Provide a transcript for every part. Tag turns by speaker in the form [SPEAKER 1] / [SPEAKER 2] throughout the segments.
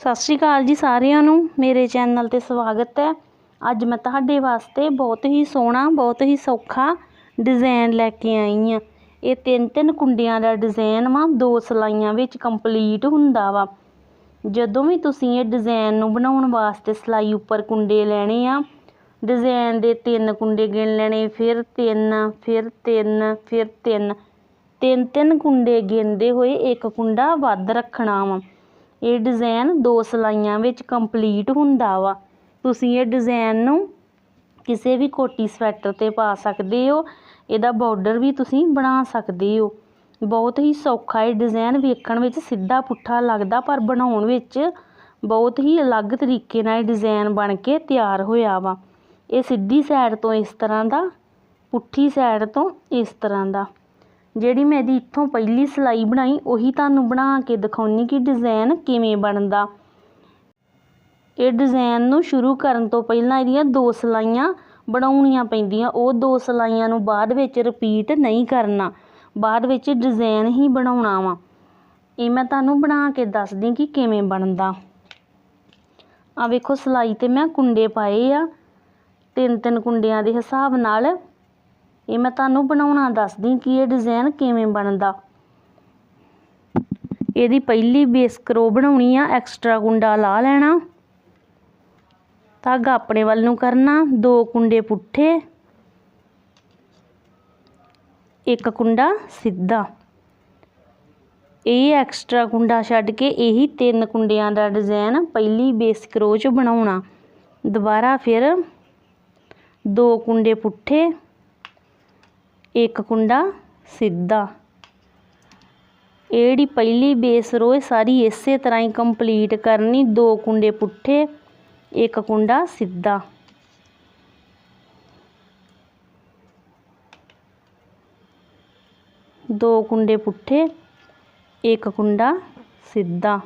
[SPEAKER 1] ਸਤਿ ਸ਼੍ਰੀ ਅਕਾਲ ਜੀ ਸਾਰਿਆਂ ਨੂੰ। ਮੇਰੇ ਚੈਨਲ 'ਤੇ ਸਵਾਗਤ ਹੈ। ਅੱਜ ਮੈਂ ਤੁਹਾਡੇ ਵਾਸਤੇ ਬਹੁਤ ਹੀ ਸੋਹਣਾ, ਬਹੁਤ ਹੀ ਸੌਖਾ ਡਿਜ਼ਾਈਨ ਲੈ ਕੇ ਆਈ ਹਾਂ। ਇਹ ਤਿੰਨ ਤਿੰਨ ਕੁੰਡਿਆਂ ਦਾ ਡਿਜ਼ਾਈਨ ਵਾ, ਦੋ ਸਲਾਈਆਂ ਵਿੱਚ ਕੰਪਲੀਟ ਹੁੰਦਾ ਵਾ। ਜਦੋਂ ਵੀ ਤੁਸੀਂ ਇਹ ਡਿਜ਼ਾਈਨ ਨੂੰ ਬਣਾਉਣ ਵਾਸਤੇ ਸਲਾਈ ਉੱਪਰ ਕੁੰਡੇ ਲੈਣੇ ਆ ਡਿਜ਼ਾਈਨ ਦੇ ਤਿੰਨ ਕੁੰਡੇ ਗਿਣ ਲੈਣੇ, ਫਿਰ ਤਿੰਨ ਫਿਰ ਤਿੰਨ ਫਿਰ ਤਿੰਨ। ਤਿੰਨ ਤਿੰਨ ਕੁੰਡੇ ਗਿਣਦੇ ਹੋਏ ਇੱਕ ਕੁੰਡਾ ਵੱਧ ਰੱਖਣਾ ਵਾ। ਇਹ ਡਿਜ਼ਾਈਨ ਦੋ ਸਲਾਈਆਂ ਵਿੱਚ ਕੰਪਲੀਟ ਹੁੰਦਾ ਵਾ। ਤੁਸੀਂ ਇਹ ਡਿਜ਼ਾਈਨ ਨੂੰ ਕਿਸੇ ਵੀ ਕੋਟੀ ਸਵੈਟਰ 'ਤੇ ਪਾ ਸਕਦੇ ਹੋ, ਇਹਦਾ ਬਾਰਡਰ ਵੀ ਤੁਸੀਂ ਬਣਾ ਸਕਦੇ ਹੋ। ਬਹੁਤ ਹੀ ਸੌਖਾ ਇਹ ਡਿਜ਼ਾਈਨ ਵੇਖਣ ਵਿੱਚ ਸਿੱਧਾ ਪੁੱਠਾ ਲੱਗਦਾ, ਪਰ ਬਣਾਉਣ ਵਿੱਚ ਬਹੁਤ ਹੀ ਅਲੱਗ ਤਰੀਕੇ ਨਾਲ ਇਹ ਡਿਜ਼ਾਈਨ ਬਣ ਕੇ ਤਿਆਰ ਹੋਇਆ ਵਾ। ਇਹ ਸਿੱਧੀ ਸਾਈਡ ਤੋਂ ਇਸ ਤਰ੍ਹਾਂ ਦਾ, ਪੁੱਠੀ ਸਾਈਡ ਤੋਂ ਇਸ ਤਰ੍ਹਾਂ ਦਾ। ਜਿਹੜੀ ਮੈਂ ਇਹਦੀ ਇੱਥੋਂ ਪਹਿਲੀ ਸਿਲਾਈ ਬਣਾਈ, ਉਹੀ ਤੁਹਾਨੂੰ ਬਣਾ ਕੇ ਦਿਖਾਉਣੀ ਕਿ ਡਿਜ਼ਾਈਨ ਕਿਵੇਂ ਬਣਦਾ। ਇਹ ਡਿਜ਼ਾਈਨ ਨੂੰ ਸ਼ੁਰੂ ਕਰਨ ਤੋਂ ਪਹਿਲਾਂ ਇਹਦੀਆਂ ਦੋ ਸਿਲਾਈਆਂ ਬਣਾਉਣੀਆਂ ਪੈਂਦੀਆਂ। ਉਹ ਦੋ ਸਿਲਾਈਆਂ ਨੂੰ ਬਾਅਦ ਵਿੱਚ ਰਿਪੀਟ ਨਹੀਂ ਕਰਨਾ। ਬਾਅਦ ਵਿੱਚ ਡਿਜ਼ਾਈਨ ਹੀ ਬਣਾਉਣਾ ਵਾ। ਇਹ ਮੈਂ ਤੁਹਾਨੂੰ ਬਣਾ ਕੇ ਦੱਸਦੀ ਕਿ ਕਿਵੇਂ ਬਣਦਾ। ਆ ਵੇਖੋ ਸਿਲਾਈ ਤੇ ਮੈਂ ਕੁੰਡੇ ਪਾਏ ਆ। ਤਿੰਨ ਤਿੰਨ ਕੁੰਡਿਆਂ ਦੇ ਹਿਸਾਬ ਨਾਲ ਇਹ ਮੈਂ ਤੁਹਾਨੂੰ ਬਣਾਉਣਾ ਦੱਸਦੀ ਕਿ ਇਹ ਡਿਜ਼ਾਈਨ ਕਿਵੇਂ ਬਣਦਾ। ਇਹਦੀ ਪਹਿਲੀ ਬੇਸ ਕਰੋ ਬਣਾਉਣੀ ਆ ਐਕਸਟਰਾ ਕੁੰਡਾ ਲਾ ਲੈਣਾ। ਧਾਗਾ ਆਪਣੇ ਵੱਲ ਨੂੰ ਕਰਨਾ, ਦੋ ਕੁੰਡੇ ਪੁੱਠੇ। ਇੱਕ ਕੁੰਡਾ ਸਿੱਧਾ। ਇਹ ਐਕਸਟਰਾ ਕੁੰਡਾ ਛੱਡ ਕੇ ਇਹੀ ਤਿੰਨ ਕੁੰਡਿਆਂ ਦਾ ਡਿਜ਼ਾਈਨ ਪਹਿਲੀ ਬੇਸ ਕਰੋ 'ਚ ਬਣਾਉਣਾ। ਦੁਬਾਰਾ ਫਿਰ ਦੋ ਕੁੰਡੇ ਪੁੱਠੇ। ਇੱਕ ਕੁੰਡਾ ਸਿੱਧਾ। ਇਹ ਜਿਹੜੀ ਪਹਿਲੀ ਬੇਸ ਰੋ ਇਹ ਸਾਰੀ ਇਸੇ ਤਰ੍ਹਾਂ ਹੀ ਕੰਪਲੀਟ ਕਰਨੀ। ਦੋ ਕੁੰਡੇ ਪੁੱਠੇ, ਇੱਕ ਕੁੰਡਾ ਸਿੱਧਾ। ਦੋ ਕੁੰਡੇ ਪੁੱਠੇ, ਇੱਕ ਕੁੰਡਾ ਸਿੱਧਾ।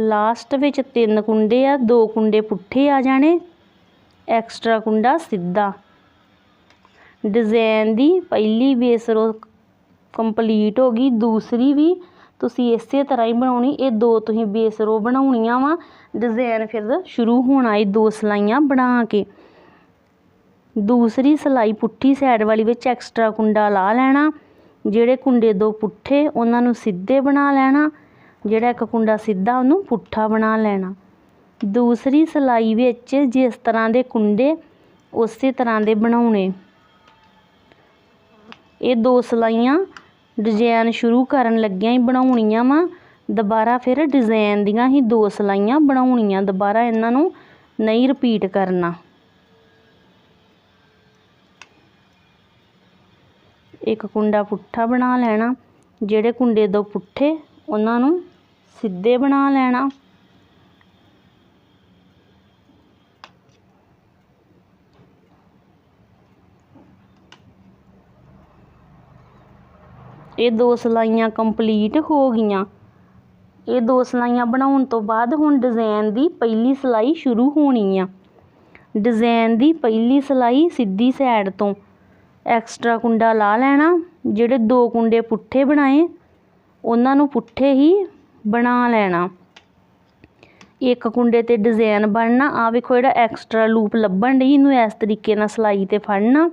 [SPEAKER 1] ਲਾਸਟ ਵਿੱਚ ਤਿੰਨ ਕੁੰਡੇ ਆ, ਦੋ ਕੁੰਡੇ ਪੁੱਠੇ ਆ ਜਾਣੇ ਐਕਸਟਰਾ ਕੁੰਡਾ ਸਿੱਧਾ। ਡਿਜ਼ਾਈਨ ਦੀ ਪਹਿਲੀ ਬੇਸ ਰੋ ਕੰਪਲੀਟ ਹੋ ਗਈ, ਦੂਸਰੀ ਵੀ ਤੁਸੀਂ ਇਸੇ ਤਰ੍ਹਾਂ ਹੀ ਬਣਾਉਣੀ, ਇਹ ਦੋ ਤੁਸੀਂ ਬੇਸ ਰੋ ਬਣਾਉਣੀਆਂ ਵਾ। ਡਿਜ਼ਾਈਨ ਫਿਰ ਸ਼ੁਰੂ ਹੋਣਾ, ਇਹ ਦੋ ਸਲਾਈਆਂ ਬਣਾ ਕੇ। ਦੂਸਰੀ ਸਲਾਈ ਪੁੱਠੀ ਸਾਈਡ ਵਾਲੀ ਵਿੱਚ ਐਕਸਟਰਾ ਕੁੰਡਾ ਲਾ ਲੈਣਾ, ਜਿਹੜੇ ਕੁੰਡੇ ਦੋ ਪੁੱਠੇ, ਉਹਨਾਂ ਨੂੰ ਸਿੱਧੇ ਬਣਾ ਲੈਣਾ। ਜਿਹੜਾ ਇੱਕ ਕੁੰਡਾ ਸਿੱਧਾ ਉਹਨੂੰ ਪੁੱਠਾ ਬਣਾ ਲੈਣਾ। ਦੂਸਰੀ ਸਲਾਈ ਵਿੱਚ ਜਿਸ ਤਰ੍ਹਾਂ ਦੇ ਕੁੰਡੇ, ਉਸੇ ਤਰ੍ਹਾਂ ਦੇ ਬਣਾਉਣੇ। ਇਹ ਦੋ ਸਲਾਈਆਂ ਡਿਜ਼ਾਈਨ ਸ਼ੁਰੂ ਕਰਨ ਲੱਗਿਆਂ ਹੀ ਬਣਾਉਣੀਆਂ ਵਾ। ਦੁਬਾਰਾ ਫਿਰ ਡਿਜ਼ਾਈਨ ਦੀਆਂ ਹੀ ਦੋ ਸਲਾਈਆਂ ਬਣਾਉਣੀਆਂ। ਦੁਬਾਰਾ ਇਹਨਾਂ ਨੂੰ ਨਹੀਂ ਰਿਪੀਟ ਕਰਨਾ। ਇੱਕ ਕੁੰਡਾ ਪੁੱਠਾ ਬਣਾ ਲੈਣਾ। ਜਿਹੜੇ ਕੁੰਡੇ ਦੋ ਪੁੱਠੇ, ਉਹਨਾਂ ਨੂੰ ਸਿੱਧੇ ਬਣਾ ਲੈਣਾ। ਇਹ ਦੋ ਸਲਾਈਆਂ ਕੰਪਲੀਟ ਹੋ ਗਈਆਂ। ਇਹ ਦੋ ਸਲਾਈਆਂ ਬਣਾਉਣ ਤੋਂ ਬਾਅਦ ਹੁਣ ਡਿਜ਼ਾਈਨ ਦੀ ਪਹਿਲੀ ਸਲਾਈ ਸ਼ੁਰੂ ਹੋਣੀ ਆ। ਡਿਜ਼ਾਈਨ ਦੀ ਪਹਿਲੀ ਸਲਾਈ ਸਿੱਧੀ ਸਾਈਡ ਤੋਂ। ਐਕਸਟਰਾ ਕੁੰਡਾ ਲਾ ਲੈਣਾ, ਜਿਹੜੇ ਦੋ ਕੁੰਡੇ ਪੁੱਠੇ ਬਣਾਏ, ਉਹਨਾਂ ਨੂੰ ਪੁੱਠੇ ਹੀ ਬਣਾ ਲੈਣਾ। ਇੱਕ ਕੁੰਡੇ ਤੇ ਡਿਜ਼ਾਈਨ ਬਣਨਾ। ਆ ਵੇਖੋ ਜਿਹੜਾ ਐਕਸਟਰਾ ਲੂਪ ਲੱਭਣ ਡਈ, ਇਹਨੂੰ ਇਸ ਤਰੀਕੇ ਨਾਲ ਸਲਾਈ ਤੇ ਫੜਨਾ।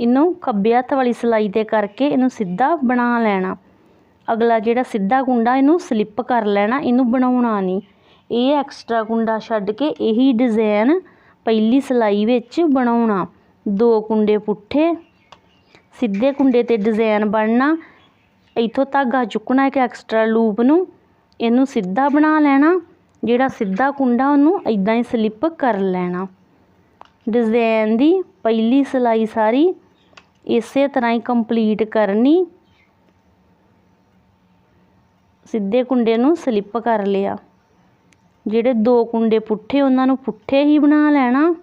[SPEAKER 1] ਇਹਨੂੰ ਖੱਬੇ ਹੱਥ ਵਾਲੀ ਸਲਾਈ ਤੇ ਕਰਕੇ ਇਹਨੂੰ ਸਿੱਧਾ ਬਣਾ ਲੈਣਾ। ਅਗਲਾ ਜਿਹੜਾ ਸਿੱਧਾ ਕੁੰਡਾ, ਇਹਨੂੰ ਸਲਿੱਪ ਕਰ ਲੈਣਾ। ਇਹਨੂੰ ਬਣਾਉਣਾ ਨਹੀਂ। ਇਹ ਐਕਸਟਰਾ ਕੁੰਡਾ ਛੱਡ ਕੇ ਇਹੀ ਡਿਜ਼ਾਈਨ ਪਹਿਲੀ ਸਲਾਈ ਵਿੱਚ ਬਣਾਉਣਾ। ਦੋ ਕੁੰਡੇ ਪੁੱਠੇ, ਸਿੱਧੇ ਕੁੰਡੇ ਤੇ ਡਿਜ਼ਾਈਨ ਬਣਨਾ। ਇੱਥੋਂ ਧਾਗਾ ਚੁੱਕਣਾ ਇੱਕ ਐਕਸਟਰਾ ਲੂਪ ਨੂੰ, ਇਹਨੂੰ ਸਿੱਧਾ ਬਣਾ ਲੈਣਾ, ਜਿਹੜਾ ਸਿੱਧਾ ਕੁੰਡਾ ਉਹਨੂੰ ਇਦਾਂ ਹੀ ਸਲਿੱਪ ਕਰ ਲੈਣਾ। ਡਿਜ਼ਾਈਨ ਦੀ ਪਹਿਲੀ ਸਿਲਾਈ ਸਾਰੀ ਇਸੇ ਤਰ੍ਹਾਂ ਹੀ ਕੰਪਲੀਟ ਕਰਨੀ। ਸਿੱਧੇ ਕੁੰਡੇ ਨੂੰ ਸਲਿੱਪ ਕਰ ਲਿਆ। ਜਿਹੜੇ ਦੋ ਕੁੰਡੇ ਪੁੱਠੇ, ਉਹਨਾਂ ਨੂੰ ਪੁੱਠੇ ਹੀ ਬਣਾ ਲੈਣਾ।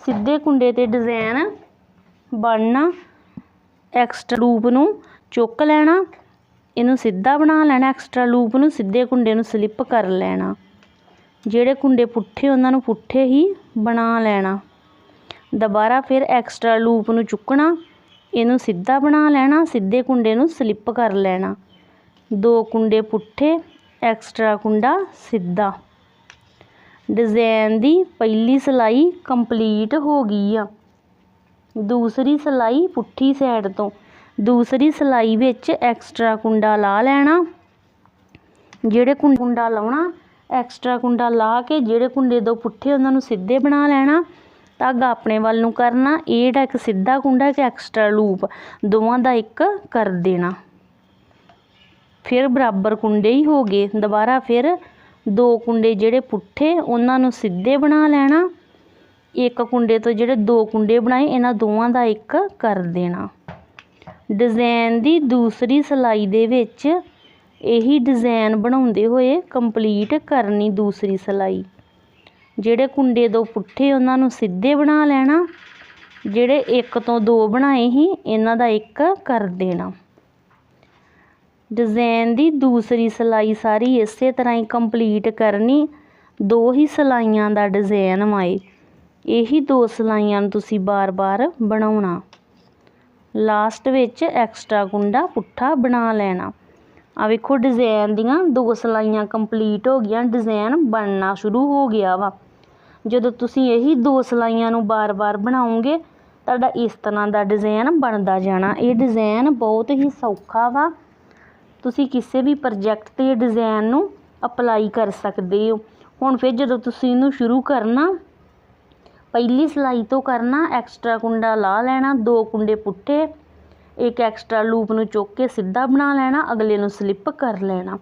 [SPEAKER 1] ਸਿੱਧੇ ਕੁੰਡੇ ਤੇ ਡਿਜ਼ਾਈਨ ਬਣਨਾ। ਐਕਸਟਰਾ ਲੂਪ ਨੂੰ ਚੁੱਕ ਲੈਣਾ, ਇਹਨੂੰ ਸਿੱਧਾ ਬਣਾ ਲੈਣਾ ਐਕਸਟਰਾ ਲੂਪ ਨੂੰ, ਸਿੱਧੇ ਕੁੰਡੇ ਨੂੰ ਸਲਿੱਪ ਕਰ ਲੈਣਾ। ਜਿਹੜੇ ਕੁੰਡੇ ਪੁੱਠੇ, ਉਹਨਾਂ ਨੂੰ ਪੁੱਠੇ ਹੀ ਬਣਾ ਲੈਣਾ। ਦੁਬਾਰਾ ਫਿਰ ਐਕਸਟਰਾ ਲੂਪ ਨੂੰ ਚੁੱਕਣਾ, ਇਹਨੂੰ ਸਿੱਧਾ ਬਣਾ ਲੈਣਾ, ਸਿੱਧੇ ਕੁੰਡੇ ਨੂੰ ਸਲਿੱਪ ਕਰ ਲੈਣਾ। ਦੋ ਕੁੰਡੇ ਪੁੱਠੇ ਐਕਸਟਰਾ ਕੁੰਡਾ ਸਿੱਧਾ। ਡਿਜ਼ਾਈਨ ਦੀ ਪਹਿਲੀ ਸਿਲਾਈ ਕੰਪਲੀਟ ਹੋ ਗਈ ਆ। ਦੂਸਰੀ ਸਿਲਾਈ ਪੁੱਠੀ ਸਾਈਡ ਤੋਂ। ਦੂਸਰੀ ਸਿਲਾਈ ਵਿੱਚ ਐਕਸਟਰਾ ਕੁੰਡਾ ਲਾ ਲੈਣਾ। ਜਿਹੜੇ ਕੁੰਡਾ ਲਾਉਣਾ ਐਕਸਟਰਾ ਕੁੰਡਾ ਲਾ ਕੇ ਜਿਹੜੇ ਕੁੰਡੇ ਦੋ ਪੁੱਠੇ ਉਹਨਾਂ ਨੂੰ ਸਿੱਧੇ ਬਣਾ ਲੈਣਾ। ਧਾਗਾ ਆਪਣੇ ਵੱਲ ਨੂੰ ਕਰਨਾ, ਇਹ ਜਿਹੜਾ ਇੱਕ ਸਿੱਧਾ ਕੁੰਡਾ, ਇੱਕ ਐਕਸਟਰਾ ਲੂਪ ਦੋਵਾਂ ਦਾ ਇੱਕ ਕਰ ਦੇਣਾ। ਫਿਰ ਬਰਾਬਰ ਕੁੰਡੇ ਹੀ ਹੋ ਗਏ। ਦੁਬਾਰਾ ਫਿਰ ਦੋ ਕੁੰਡੇ ਜਿਹੜੇ ਪੁੱਠੇ, ਉਹਨਾਂ ਨੂੰ ਸਿੱਧੇ ਬਣਾ ਲੈਣਾ। ਇੱਕ ਕੁੰਡੇ ਤੋਂ ਜਿਹੜੇ ਦੋ ਕੁੰਡੇ ਬਣਾਏ, ਇਹਨਾਂ ਦੋਵਾਂ ਦਾ ਇੱਕ ਕਰ ਦੇਣਾ। ਡਿਜ਼ਾਈਨ ਦੀ ਦੂਸਰੀ ਸਿਲਾਈ ਦੇ ਵਿੱਚ ਇਹੀ ਡਿਜ਼ਾਈਨ ਬਣਾਉਂਦੇ ਹੋਏ ਕੰਪਲੀਟ ਕਰਨੀ ਦੂਸਰੀ ਸਿਲਾਈ। ਜਿਹੜੇ ਕੁੰਡੇ ਦੋ ਪੁੱਠੇ, ਉਹਨਾਂ ਨੂੰ ਸਿੱਧੇ ਬਣਾ ਲੈਣਾ। ਜਿਹੜੇ ਇੱਕ ਤੋਂ ਦੋ ਬਣਾਏ ਸੀ, ਇਹਨਾਂ ਦਾ ਇੱਕ ਕਰ ਦੇਣਾ। ਡਿਜ਼ਾਈਨ ਦੀ ਦੂਸਰੀ ਸਿਲਾਈ ਸਾਰੀ ਇਸੇ ਤਰ੍ਹਾਂ ਹੀ ਕੰਪਲੀਟ ਕਰਨੀ। ਦੋ ਹੀ ਸਿਲਾਈਆਂ ਦਾ ਡਿਜ਼ਾਈਨ ਵਾਏ। ਇਹੀ ਦੋ ਸਿਲਾਈਆਂ ਨੂੰ ਤੁਸੀਂ ਬਾਰ-ਬਾਰ ਬਣਾਉਣਾ। ਲਾਸਟ ਵਿੱਚ ਐਕਸਟਰਾ ਗੁੰਡਾ ਪੁੱਠਾ ਬਣਾ ਲੈਣਾ। ਆ ਵੇਖੋ ਡਿਜ਼ਾਈਨ ਦੀਆਂ ਦੋ ਸਿਲਾਈਆਂ ਕੰਪਲੀਟ ਹੋ ਗਈਆਂ ਡਿਜ਼ਾਈਨ ਬਣਨਾ ਸ਼ੁਰੂ ਹੋ ਗਿਆ ਵਾ। ਜਦੋਂ ਤੁਸੀਂ ਇਹੀ ਦੋ ਸਿਲਾਈਆਂ ਨੂੰ ਬਾਰ-ਬਾਰ ਬਣਾਉਂਗੇ ਤੁਹਾਡਾ ਇਸ ਤਰ੍ਹਾਂ ਦਾ ਡਿਜ਼ਾਈਨ ਬਣਦਾ ਜਾਣਾ। ਇਹ ਡਿਜ਼ਾਈਨ ਬਹੁਤ ਹੀ ਸੌਖਾ ਵਾ। ਤੁਸੀਂ ਕਿਸੇ ਵੀ ਪ੍ਰੋਜੈਕਟ ਤੇ ਡਿਜ਼ਾਈਨ ਨੂੰ ਅਪਲਾਈ ਕਰ ਸਕਦੇ ਹੋ। ਹੁਣ ਫਿਰ ਜਦੋਂ ਤੁਸੀਂ ਇਹਨੂੰ ਸ਼ੁਰੂ ਕਰਨਾ ਪਹਿਲੀ ਸਿਲਾਈ ਤੋਂ ਕਰਨਾ ਐਕਸਟਰਾ ਕੁੰਡਾ ਲਾ ਲੈਣਾ, ਦੋ ਕੁੰਡੇ ਪੁੱਠੇ, ਇੱਕ ਐਕਸਟਰਾ ਲੂਪ ਨੂੰ ਚੁੱਕ ਕੇ ਸਿੱਧਾ ਬਣਾ ਲੈਣਾ, ਅਗਲੇ ਨੂੰ ਸਲਿੱਪ ਕਰ ਲੈਣਾ।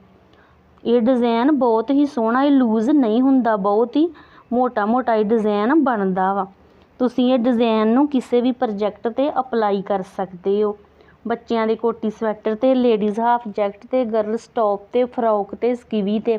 [SPEAKER 1] ਇਹ ਡਿਜ਼ਾਈਨ ਬਹੁਤ ਹੀ ਸੋਹਣਾ, ਇਹ ਲੂਜ਼ ਨਹੀਂ ਹੁੰਦਾ, ਬਹੁਤ ਹੀ ਮੋਟਾ ਮੋਟਾ ਇਹ ਡਿਜ਼ਾਈਨ ਬਣਦਾ ਵਾ। ਤੁਸੀਂ ਇਹ ਡਿਜ਼ਾਈਨ ਨੂੰ ਕਿਸੇ ਵੀ ਪ੍ਰੋਜੈਕਟ ਤੇ ਅਪਲਾਈ ਕਰ ਸਕਦੇ ਹੋ। ਬੱਚਿਆਂ ਦੇ ਕੋਟੀ ਸਵੈਟਰ ਤੇ ਲੇਡੀਜ਼ ਹਾਫ ਜੈਕਟ ਤੇ ਗਰਲਸ ਟੌਪ ਤੇ ਫਰੋਕ ਤੇ ਸਕੀਵੀ ਤੇ।